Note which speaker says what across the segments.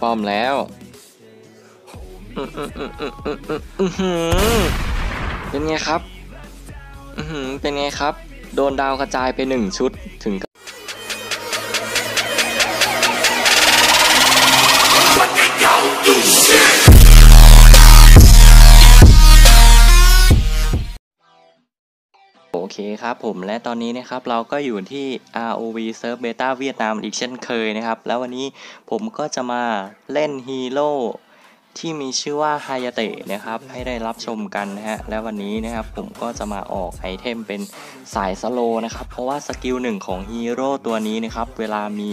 Speaker 1: ป้อมแล้วเป็นไงครับ เป็นไงครับ โดนดาวกระจายไปหนึ่งชุดถึง เคครับผมและตอนนี้นะครับเราก็อยู่ที่ ROV Serve Beta เวียดนามอีกเช่นเคยนะครับ แล้ววันนี้ผมก็จะมาเล่นฮีโร่ที่มีชื่อว่าฮายาเตะนะครับ ให้ได้รับชมกันนะฮะ และวันนี้นะครับผมก็จะมาออกไอเทมเป็นสายสโลนะครับ เพราะว่าสกิลหนึ่งของฮีโร่ตัวนี้นะครับ เวลามี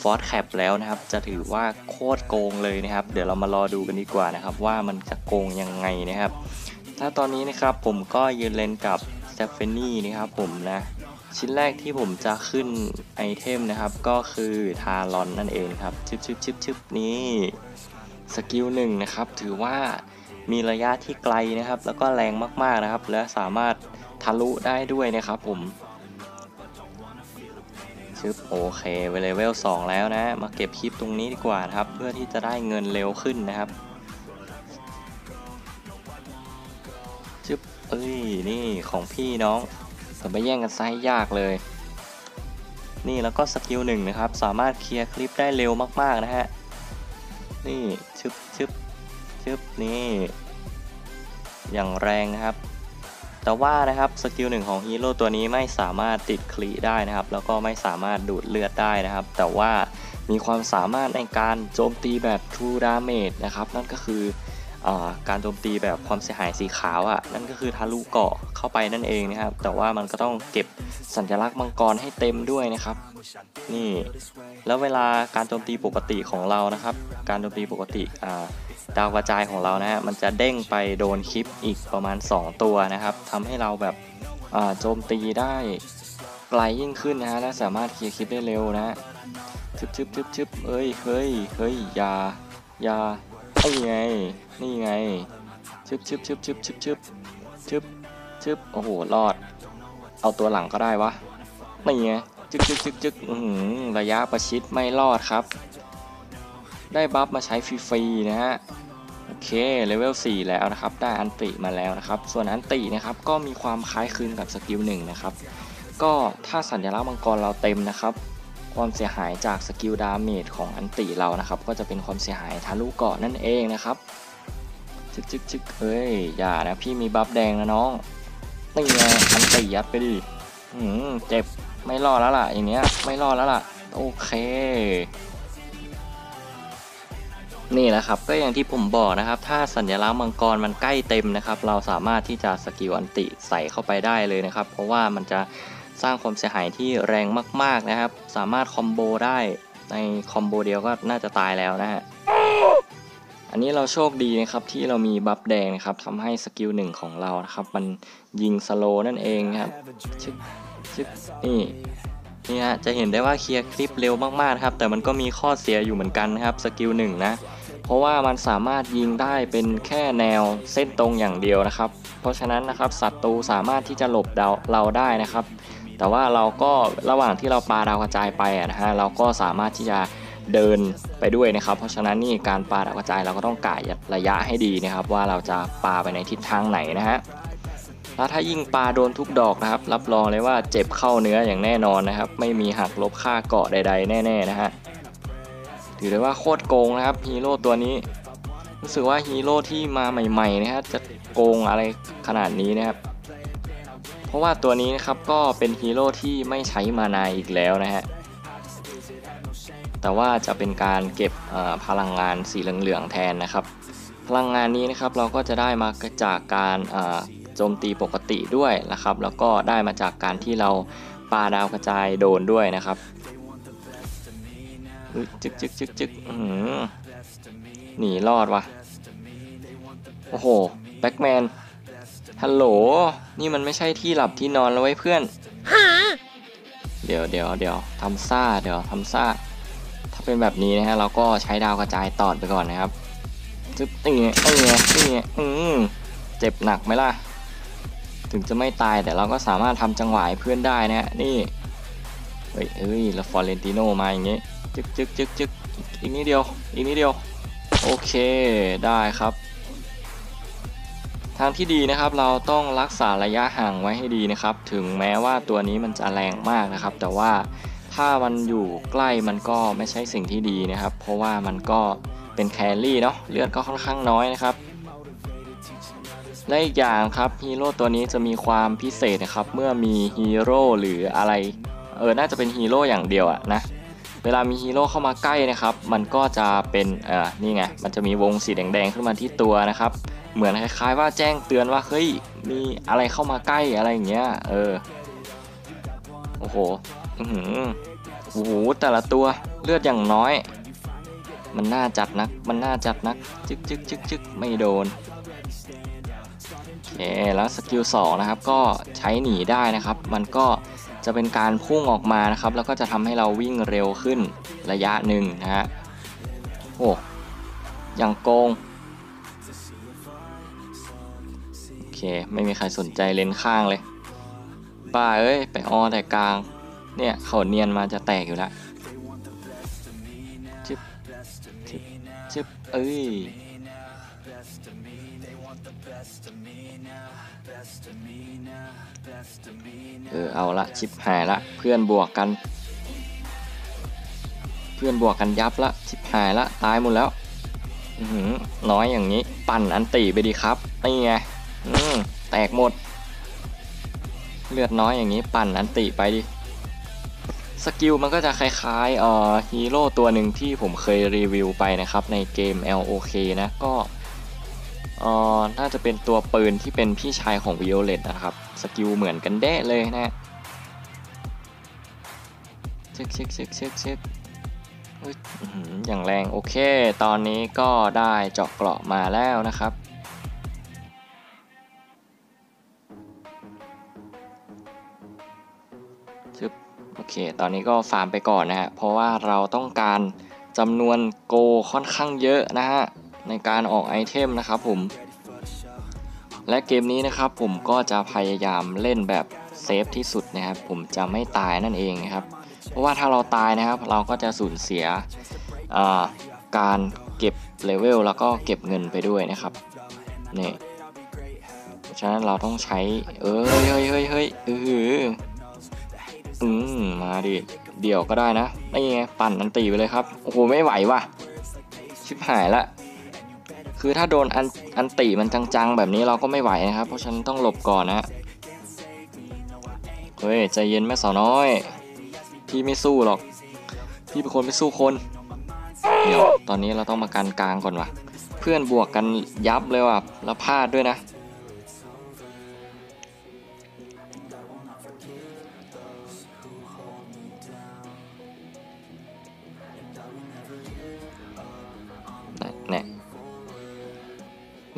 Speaker 1: ฟอร์สแคปแล้วนะครับ จะถือว่าโคตรโกงเลยนะครับ เดี๋ยวเรามารอดูกันดีกว่านะครับ ว่ามันจะโกงยังไงนะครับ ถ้าตอนนี้นะครับผมก็ยืนเล่นกับ สเตฟานี่นะครับผมนะ ชิ้นแรกที่ผมจะขึ้นไอเทมนะครับ ก็คือทารอนนั่นเองครับชึบชึบชึบชึบนี่สกิลหนึ่งนะครับ ถือว่ามีระยะที่ไกลนะครับ แล้วก็แรงมากๆนะครับ และสามารถทะลุได้ด้วยนะครับผมชึบโอเคเวเลเวล2แล้วนะ มาเก็บคลิปตรงนี้ดีกว่าครับ เพื่อที่จะได้เงินเร็วขึ้นนะครับ เอ้ยนี่ของพี่น้องผมไปแย่งกันไซส์ยากเลย นี่แล้วก็สกิลหนึ่งนะครับ สามารถเคลียร์คลิปได้เร็วมากๆนะฮะ นี่ชึบชึบชึบนี่ อย่างแรงนะครับ แต่ว่านะครับสกิลหนึ่งของฮีโร่ตัวนี้ไม่สามารถติดคลีได้นะครับ แล้วก็ไม่สามารถดูดเลือดได้นะครับ แต่ว่ามีความสามารถในการโจมตีแบบ True Damage นะครับ นั่นก็คือ การโจมตีแบบความเสียหายสีขาวอะ่ะนั่นก็คือทะลุเกาะเข้าไปนั่นเองนะครับ แต่ว่ามันก็ต้องเก็บสัญลักษณ์มังกรให้เต็มด้วยนะครับ นี่ แล้วเวลาการโจมตีปกติของเรานะครับ การโจมตีปกติดาวกระจายของเรานะฮะมันจะเด้งไปโดนคลิปอีกประมาณ 2 ตัวนะครับทำให้เราแบบโจมตีได้ไกลยิ่งขึ้นนะฮะและสามารถเคลียร์คลิปได้เร็วนะฮะชึบชึบชึบชึบเอ้ยเฮ้ยเฮ้ยอย่าอย่า นี่ไง นี่ไง ชึบชึบชึบชึบชึบชึบชึบชึบโอ้โห รอด เอาตัวหลังก็ได้วะ นี่ไง จึกจึกจึกจึกระยะประชิดไม่รอดครับ ได้บัฟมาใช้ฟรีๆนะฮะ โอเค เลเวล 4 แล้วนะครับ ได้อันติมาแล้วนะครับ ส่วนอันตินะครับ ก็มีความคล้ายคลึงกับสกิลหนึ่งนะครับ ก็ถ้าสัญลักษณ์มังกรเราเต็มนะครับ ความเสียหายจากสกิลดาเมจของอันติเรานะครับ ก็จะเป็นความเสียหายทะลุเกาะนั่นเองนะครับชึกชึกชึกเอ้ยอย่านะพี่มีบัฟแดงนะน้องนี่ไงอันติยัดไปดิหืมเจ็บไม่รอดแล้วล่ะอย่างเนี้ยไม่รอดแล้วล่ะโอเค นี่แหละครับก็อย่างที่ผมบอกนะครับ ถ้าสัญลักษณ์มังกรมันใกล้เต็มนะครับ เราสามารถที่จะสกิลอันติใส่เข้าไปได้เลยนะครับ เพราะว่ามันจะ สร้างความเสียหายที่แรงมาก ๆนะครับ สามารถคอมโบได้ในคอมโบเดียวก็น่าจะตายแล้วนะฮะอันนี้เราโชคดีนะครับที่เรามีบัฟแดงนะครับทำให้สกิลหนึ่งของเรานะครับ มันยิงสโลนั่นเองครับชึกชึกนี่นี่ฮะจะเห็นได้ว่าเคลียร์คลิปเร็วมากๆครับ แต่มันก็มีข้อเสียอยู่เหมือนกันนะครับสกิลหนึ่งนะเพราะว่ามันสามารถยิงได้เป็นแค่แนวเส้นตรงอย่างเดียวนะครับ เพราะฉะนั้นนะครับศัตรูสามารถที่จะหลบเราได้นะครับ แต่ว่าเราก็ระหว่างที่เราปาดาวกระจายไปนะฮะเราก็สามารถที่จะเดินไปด้วยนะครับ เพราะฉะนั้นนี่การปาดาวกระจายเราก็ต้องกะระยะให้ดีนะครับ ว่าเราจะปาไปในทิศทางไหนนะฮะแล้วถ้ายิ่งปลาโดนทุกดอกนะครับ รับรองเลยว่าเจ็บเข้าเนื้ออย่างแน่นอนนะครับ ไม่มีหักลบค่าเกาะใด ๆ แน่ๆนะฮะถือได้ว่าโคตรโกงนะครับฮีโร่ตัวนี้รู้สึกว่าฮีโร่ที่มาใหม่ๆนะครับจะโกงอะไรขนาดนี้นะครับ ราะว่าตัวนี้นะครับก็เป็นฮีโร่ที่ไม่ใช้มานาอีกแล้วนะฮะ แต่ว่าจะเป็นการเก็บพลังงานสีเหลืองๆแทนนะครับ พลังงานนี้นะครับเราก็จะได้มาจากการโจมตีปกติด้วยนะครับ แล้วก็ได้มาจากการที่เราปาดาวกระจายโดนด้วยนะครับจึกจึกจึกจึกหนีรอดวะโอ้โห แบ็กแมน ฮัลโหล นี่มันไม่ใช่ที่หลับที่นอนแล้วไว้เพื่อน เดี๋ยวเดี๋ยวเดี๋ยวทำซ่า เดี๋ยวทำซ่า ถ้าเป็นแบบนี้นะฮะ เราก็ใช้ดาวกระจายตอดไปก่อนนะครับจึ๊บนี่ไงนี่ไงนี่ไงอืมเจ็บหนักไหมล่ะ ถึงจะไม่ตายแต่เราก็สามารถทำจังหวะให้เพื่อนได้นะฮะ นี่ เฮ้ยเฮ้ยแล้วฟอร์เรนติโนมาอย่างงี้จึ๊กจึ๊กจึ๊กจึ๊กอีกนิดเดียว อีกนิดเดียว โอเค ได้ครับ ทางที่ดีนะครับเราต้องรักษาระยะห่างไว้ให้ดีนะครับ ถึงแม้ว่าตัวนี้มันจะแรงมากนะครับ แต่ว่าถ้ามันอยู่ใกล้มันก็ไม่ใช่สิ่งที่ดีนะครับ เพราะว่ามันก็เป็นแครี่เนาะเลือดก็ค่อนข้างน้อยนะครับและอีกอย่างครับฮีโร่ตัวนี้จะมีความพิเศษนะครับ เมื่อมีฮีโร่หรืออะไรเออน่าจะเป็นฮีโร่อย่างเดียวอะนะเวลามีฮีโร่เข้ามาใกล้นะครับ มันก็จะเป็นเออนี่ไงมันจะมีวงสีแดงๆขึ้นมาที่ตัวนะครับ เหมือนคล้ายๆว่าแจ้งเตือนว่าเฮ้ยมีอะไรเข้ามาใกล้อะไรอย่างเงี้ย เออ โอ้โหอือหือโอ้โหแต่ละตัวเลือดอย่างน้อย มันน่าจัดนัก มันน่าจัดนัก จึกจึกจึกจึกไม่โดนโอเคแล้วสกิล2นะครับ ก็ใช้หนีได้นะครับ มันก็จะเป็นการพุ่งออกมานะครับ แล้วก็จะทำให้เราวิ่งเร็วขึ้นระยะหนึ่งนะฮะโอ้ยังโกง เค ไม่มีใครสนใจเลนข้างเลยป้าเอ้ย ไปออแต่กลาง เนี่ยเขาเนียนมาจะแตกอยู่แล้วชึบชึบชึบเอ้ยเออเอาละชิปหายละเพื่อนบวกกัน เพื่อนบวกกันยับละชิปหายละตายหมดแล้วน้อยอย่างนี้ ปั่นอันตีไปดีครับนี่ไง อืมแตกหมด เลือดน้อยอย่างนี้ปั่นอันติไปดิ สกิลมันก็จะคล้ายๆเอ่อฮีโร่ตัวหนึ่งที่ผมเคยรีวิวไปนะครับ ในเกม LOK นะก็เอ่อน่าจะเป็นตัวปืนที่เป็นพี่ชายของ Violet นะครับ สกิลเหมือนกันเด้เลยนะเช็คเช็คเช็คเช็คเช็คอย่างแรงโอเค ตอนนี้ก็ได้เจาะเกราะมาแล้วนะครับ ตอนนี้ก็ฟาร์มไปก่อนนะฮะ เพราะว่าเราต้องการจำนวนโกค่อนข้างเยอะนะฮะ ในการออกไอเทมนะครับผม และเกมนี้นะครับผมก็จะพยายามเล่นแบบเซฟที่สุดนะครับ ผมจะไม่ตายนั่นเองนะครับ เพราะว่าถ้าเราตายนะครับ เราก็จะสูญเสียาการเก็บเลเวลแล้วก็เก็บเงินไปด้วยนะครับนี่เพราะฉะนั้นเราต้องใช้ เอ้ยเฮ้ยเฮ้ยเฮ้ยเออ อืมมาดิเดี่ยวก็ได้นะนี่ไงปั่นอันตีไปเลยครับโอ้โหไม่ไหวว่ะ ชิบหายละ คือถ้าโดนอันอันตีมันจังๆ แบบนี้เราก็ไม่ไหวนะครับ เพราะฉันต้องหลบก่อนนะเฮ้ยใจเย็นแม่สาวน้อย พี่ไม่สู้หรอก พี่เป็นคนไม่สู้คน เดี๋ยวตอนนี้เราต้องมากันกลางก่อนว่ะ เพื่อนบวกกันยับเลยว่ะแล้วพลาดด้วยนะ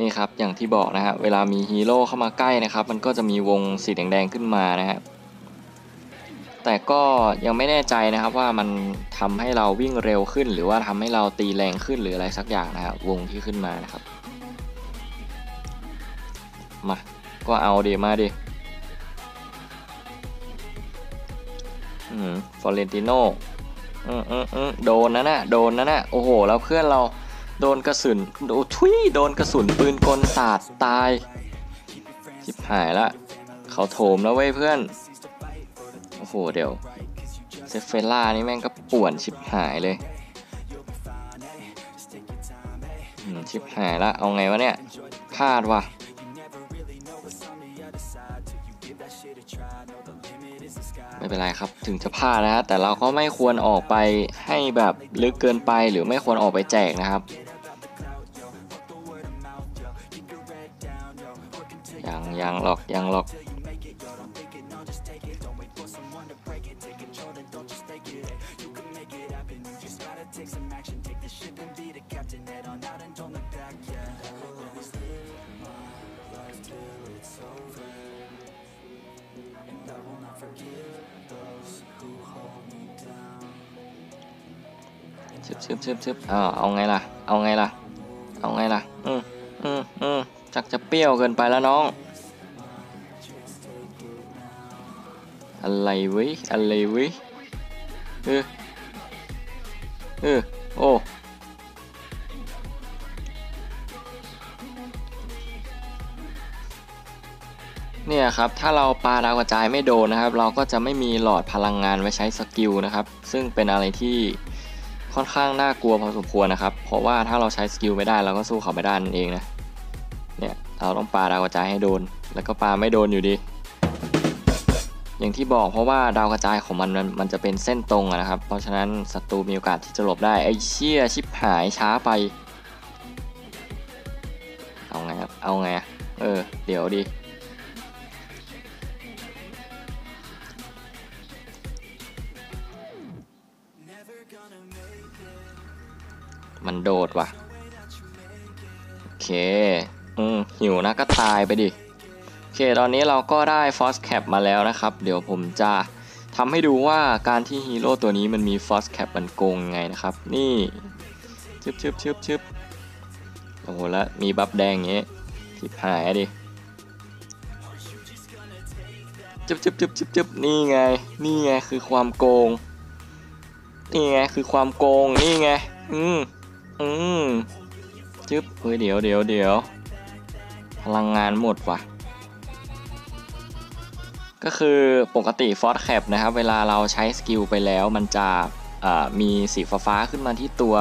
Speaker 1: นี่ครับอย่างที่บอกนะฮะเวลามีฮีโร่เข้ามาใกล้นะครับ มันก็จะมีวงสีแดงๆขึ้นมานะฮะแต่ก็ยังไม่แน่ใจนะครับว่ามันทำให้เราวิ่งเร็วขึ้น หรือว่าทำให้เราตีแรงขึ้นหรืออะไรสักอย่างนะครับวงที่ขึ้นมานะครับมาก็เอาเดมาดิอืมฟอเรนติโนอืมอืมอืมโดนนะน่ะโดนนะน่ะโอ้โห แล้วเพื่อนเรา โดนกระสุนโดนทุยโดนกระสุนปืนกลสาดตายชิบหายละ เขาโถมแล้วเว้ยเพื่อน โอ้โหเดี๋ยวเซฟเฟล่านี่แม่งก็ป่วนชิบหายเลยชิบหายละเอาไงวะเนี่ยพลาดว่ะไม่เป็นไรครับถึงจะพลาดนะฮะแต่เราก็ไม่ควรออกไปให้แบบลึกเกินไปหรือไม่ควรออกไปแจกนะครับ ยังหรอกยังหรอก ชึบชึบชึบชึบอ้าเอาไงล่ะ เอาไงล่ะ เอาไงล่ะ อืมอืมอืมจักจะเปรี้ยวเกินไปแล้วน้อง อะไรเว้ยอะไรเว้ยเออเออโอ้เนี่ยครับถ้าเราปาดาวกระจายไม่โดนนะครับ เราก็จะไม่มีหลอดพลังงานไว้ใช้สกิลนะครับ ซึ่งเป็นอะไรที่ค่อนข้างน่ากลัวพอสมควรนะครับ เพราะว่าถ้าเราใช้สกิลไม่ได้เราก็สู้เขาไม่ได้นั่นเองนะเนี่ยเราต้องปาดาวกระจายให้โดน แล้วก็ปาไม่โดนอยู่ดี อย่างที่บอกเพราะว่าดาวกระจายของมันมันมันจะเป็นเส้นตรงอะนะครับ เพราะฉะนั้นศัตรูมีโอกาสที่จะหลบได้ไอ้เชี่ยชิบหายช้าไป เอาไงครับเอาไงเออเดี๋ยวดิมันโดดว่ะ โอเค อืมหิวนะก็ตายไปดิ ค ตอนนี้เราก็ได้ Force Cap มาแล้วนะครับ เดี๋ยวผมจะทำให้ดูว่าการที่ฮีโร่ตัวนี้มันมี Force Cap มันโกงไงนะครับ นี่ชึบชึบชึบชึบโอ้โหแล้วมีบัฟแดงเงี้ยทิบหายดิจึบจึบจึบจึบจึบนี่ไง นี่ไงคือความโกง นี่ไงคือความโกง นี่ไง อืมอืมจึบเฮ้ยเดี๋ยวเดี๋ยวเดี๋ยวพลังงานหมดว่ะ ก็คือปกติฟอสแคปนะครับเวลาเราใช้สกิลไปแล้วมันจะมีสีฟ้าขึ้นมาที่ตัว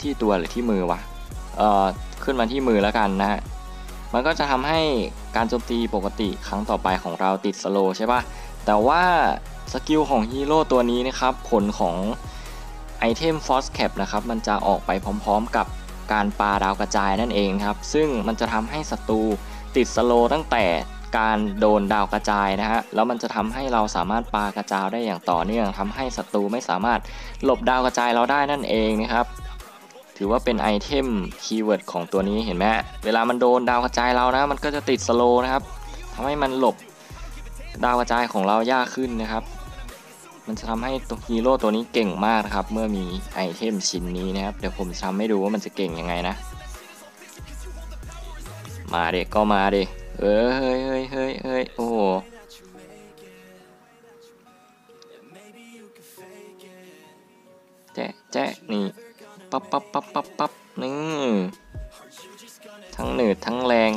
Speaker 1: ที่ตัวหรือที่มือวะขึ้นมาที่มือแล้วกันนะฮะมันก็จะทำให้การโจมตีปกติครั้งต่อไปของเราติดสโลใช่ปะแต่ว่าสกิลของฮีโร่ตัวนี้นะครับผลของไอเทม Force Cap นะครับมันจะออกไปพร้อมๆกับการปาดาวกระจายนั่นเองครับ ซึ่งมันจะทำให้ศัตรูติดสโลตั้งแต่ การโดนดาวกระจายนะฮะแล้วมันจะทำให้เราสามารถปากระจายได้อย่างต่อเนื่องทำให้ศัตรูไม่สามารถหลบดาวกระจายเราได้นั่นเองนะครับถือว่าเป็นไอเทมคีย์เวิร์ดของตัวนี้เห็นไหมเวลามันโดนดาวกระจายเรานะ มันก็จะติดสโลนะครับทำให้มันหลบดาวกระจายของเรายากขึ้นนะครับ มันจะทำให้ตัวฮีโร่ตัวนี้เก่งมากนะครับ เมื่อมีไอเทมชิ้นนี้นะครับ เดี๋ยวผมจะทำให้ดูว่ามันจะเก่งยังไงนะ มาเด็กก็มาเด็ก เอ้ยเฮ้ยเฮ้ยเฮ้ยเฮ้ยโอ้โหแจ๊ะแจ๊ะนี่ปั๊บปั๊บปั๊บปั๊บปั๊บนี่ทั้งหนืดทั้งแรง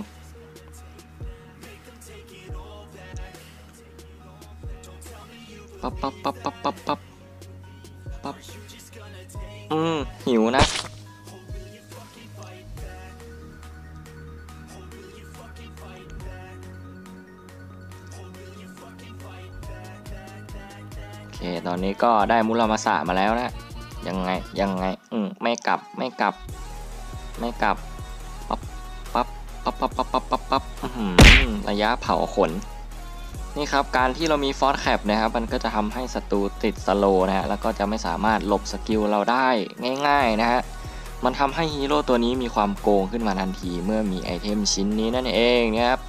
Speaker 1: ปั๊บปั๊บปั๊บปั๊บปั๊บปั๊บปั๊บอืมหิวนะ ตอนนี้ก็ได้มุรามาสะมาแล้วนะยังไงยังไงอืมไม่กลับไม่กลับ ไม่กลับปั๊บปั๊บปั๊บปั๊บปั๊บปั๊บปั๊บปั๊บระยะเผาขน นี่ครับการที่เรามีฟอสแคปนะครับ มันก็จะทำให้ศัตรูติดสโลนะฮะแล้วก็จะไม่สามารถหลบสกิลเราได้ง่าย ๆนะฮะมันทำให้ฮีโร่ตัวนี้มีความโกงขึ้นมาทันทีเมื่อมีไอเทมชิ้นนี้นั่นเองนะครับ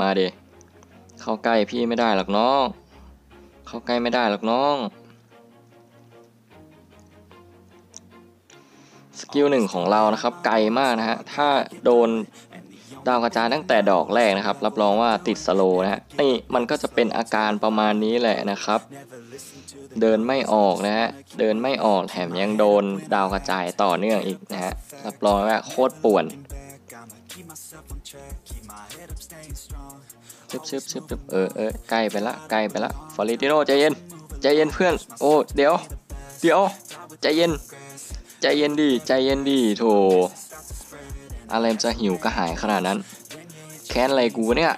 Speaker 1: มาเดเดเข้าใกล้พี่ไม่ได้หรอกน้อง เข้าใกล้ไม่ได้หรอกน้อง สกิลหนึ่งของเรานะครับ ไกลมากนะฮะ ถ้าโดนดาวกระจายตั้งแต่ดอกแรกนะครับ รับรองว่าติดสโลนะฮะ นี่มันก็จะเป็นอาการประมาณนี้แหละนะครับ เดินไม่ออกนะฮะ เดินไม่ออกแถมยังโดนดาวกระจายต่อเนื่องอีกนะฮะ รับรองว่าโคตรป่วน ชึบชึบชึบชึบเออเออใกล้ไปละใกล้ไปละฟอริติโนใจเย็นใจเย็นเพื่อน โอ้เดี๋ยว เดี๋ยวใจเย็น ใจเย็นดีใจเย็นดีโถอะไรจะหิวกระหายขนาดนั้น แค้นอะไรกูเนี่ย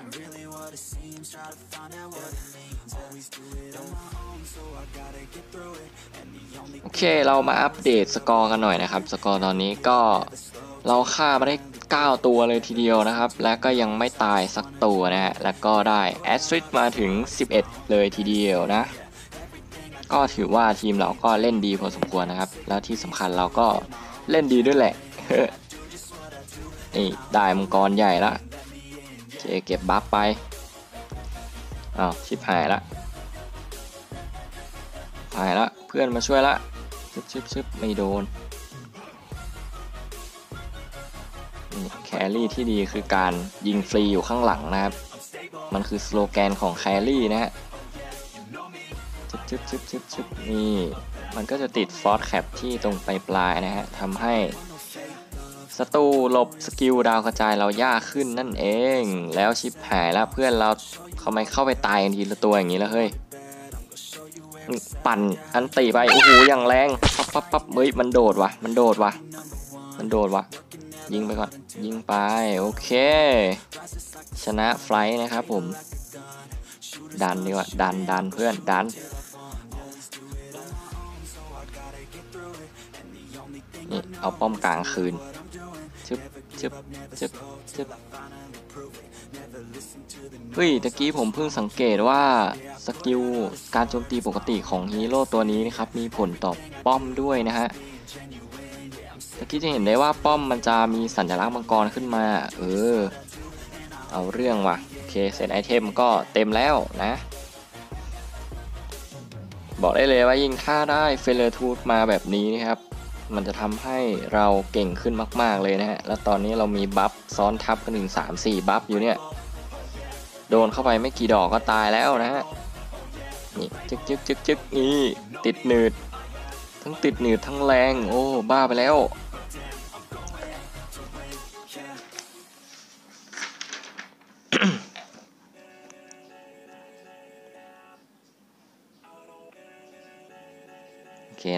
Speaker 1: โอเคเรามาอัปเดตสกอร์กันหน่อยนะครับ สกอร์ตอนนี้ก็เราฆ่ามาได้ 9 ตัวเลยทีเดียวนะครับ และก็ยังไม่ตายสักตัวนะฮะ แล้วก็ได้แอสซิดมาถึง 11 เลยทีเดียวนะ ก็ถือว่าทีมเราก็เล่นดีพอสมควรนะครับ แล้วที่สำคัญเราก็เล่นดีด้วยแหละ นี่ได้มังกรใหญ่ละเคเก็บบัฟไปอ้าวชิบหายละหายละเพื่อนมาช่วยละชึบชึบชึบไม่โดน รี่ที่ดีคือการยิงฟรีอยู่ข้างหลังนะครับ มันคือสโลแกนของแครี่นะฮะชึบชึบชึบชึบชึบนี่มันก็จะติดฟอสแคปที่ตรงปลายปลายนะฮะทำให้ศัตรูหลบสกิลดาวกระจายเรายากขึ้นนั่นเอง แล้วชิปหายแล้วเพื่อนเราทำไมเข้าไปตายกันทีละตัวอย่างนี้แล้วเฮ้ยปั่นอันตีไปโอ้โหอย่างแรงปั๊บปั๊บปั๊บเฮ้ยมันโดดวะมันโดดวะมันโดดวะ ยิงไปก่อน ยิงไป โอเค ชนะไฟล์นะครับผม ดันดีกว่า ดันดันเพื่อน ดันนี่เอาป้อมกลางคืนชึบชึบชึบชึบเฮ้ยตะกี้ผมเพิ่งสังเกตว่าสกิลการโจมตีปกติของฮีโร่ตัวนี้นะครับ มีผลต่อป้อมด้วยนะฮะ ตะกี้จะเห็นได้ว่าป้อมมันจะมีสัญลักษณ์มังกรขึ้นมา เออ เอาเรื่องว่ะ โอเคเซตไอเทมก็เต็มแล้วนะ บอกได้เลยว่ายิ่งถ้าได้เฟลทูธมาแบบนี้นะครับ มันจะทำให้เราเก่งขึ้นมาก ๆ เลยนะฮะ แล้วตอนนี้เรามีบัฟซ้อนทับกันถึง 3 4 บัฟอยู่เนี่ย โดนเข้าไปไม่กี่ดอกก็ตายแล้วนะฮะนี่จึกจึกจึกจึกนี่ติดหนืด ทั้งติดหนืดทั้งแรง โอ้ บ้าไปแล้ว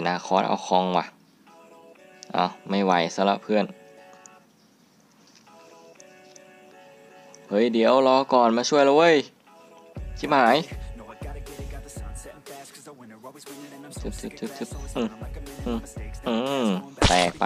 Speaker 1: นาคอสเอาคองว่ะ เอาไม่ไหวซะละเพื่อน เฮ้ย เดี๋ยวรอก่อนมาช่วยแล้วเว้ย ชิบหายชึบชึบชึบชึบอืมอืมแตกไป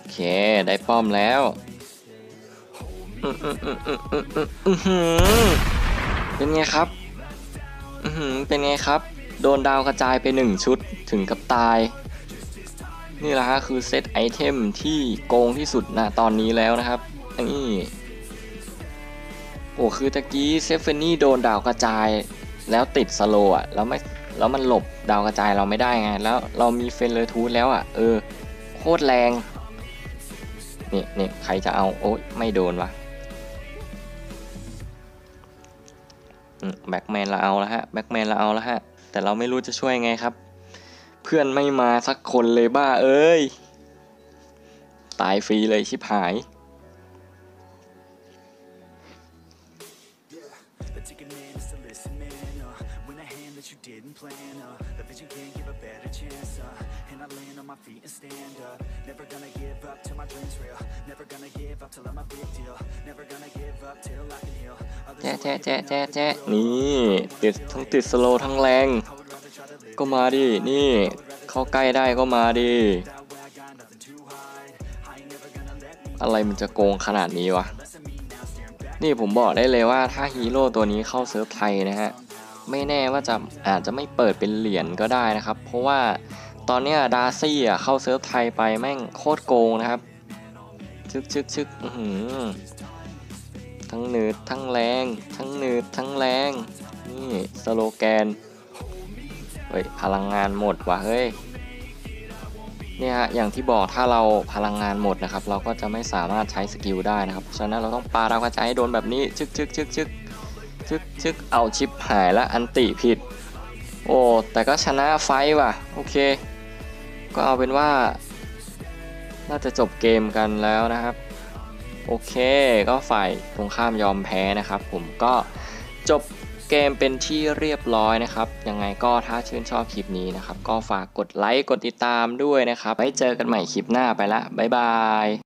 Speaker 1: โอเค ได้ป้อมแล้วอืมอืมอืมอืมอืมอืมอื้อหือ เป็นไงครับเป็นไงครับ โดนดาวกระจายไปหนึ่งชุดถึงกับตาย นี่แหละฮะคือเซตไอเทมที่โกงที่สุดนะตอนนี้แล้วนะครับนี่โอ้คือตะกี้เซฟเฟนี่โดนดาวกระจายแล้วติดสโลว์อะแล้วไม่แล้วมันหลบดาวกระจายเราไม่ได้ไง แล้วเรามีเฟนเลอร์ทูธแล้วอะ เออ โคตรแรง นี่นี่ใครจะเอา โอ๊ยไม่โดนวะ แบ็กแมนเราเอาแล้วฮะแบ็กแมนเราเอาแล้วฮะ แต่เราไม่รู้จะช่วยไงครับ เพื่อนไม่มาสักคนเลยบ้าเอ้ย ตายฟรีเลยชิบหาย แจ๊ะแจ๊ะแจ๊ะแจ๊ะแจ๊ะนี่ติดทั้งติดสโลว์ทั้งแรง ก็มาดิ นี่ เข้าใกล้ได้ก็มาดิ อะไรมันจะโกงขนาดนี้วะ นี่ผมบอกได้เลยว่าถ้าฮีโร่ตัวนี้เข้าเซิร์ฟไทยนะฮะ ไม่แน่ว่าจะอาจจะไม่เปิดเป็นเหรียญก็ได้นะครับ เพราะว่าตอนเนี้ยดาร์ซี่อะเข้าเซิร์ฟไทยไปแม่งโคตรโกงนะครับ ชึกชึกชึกทั้งหนืดทั้งแรง ทั้งหนืดทั้งแรง นี่สโลแกน เฮ้ย พลังงานหมดว่ะเฮ้ย เนี่ยฮะ อย่างที่บอกถ้าเราพลังงานหมดนะครับ เราก็จะไม่สามารถใช้สกิลได้นะครับ ฉะนั้นเราต้องปาดาวกระจายให้โดนแบบนี้ ชึกชึกชึกชึกชึกชึกเอาชิปหายแล้วอันติผิด โอ้ แต่ก็ชนะไฟว่ะ โอเค ก็เอาเป็นว่า น่าจะจบเกมกันแล้วนะครับ โอเคก็ฝ่ายตรงข้ามยอมแพ้นะครับ ผมก็จบเกมเป็นที่เรียบร้อยนะครับ ยังไงก็ถ้าชื่นชอบคลิปนี้นะครับ ก็ฝากกดไลค์กดติดตามด้วยนะครับ ไว้เจอกันใหม่คลิปหน้าไปละบ๊ายบาย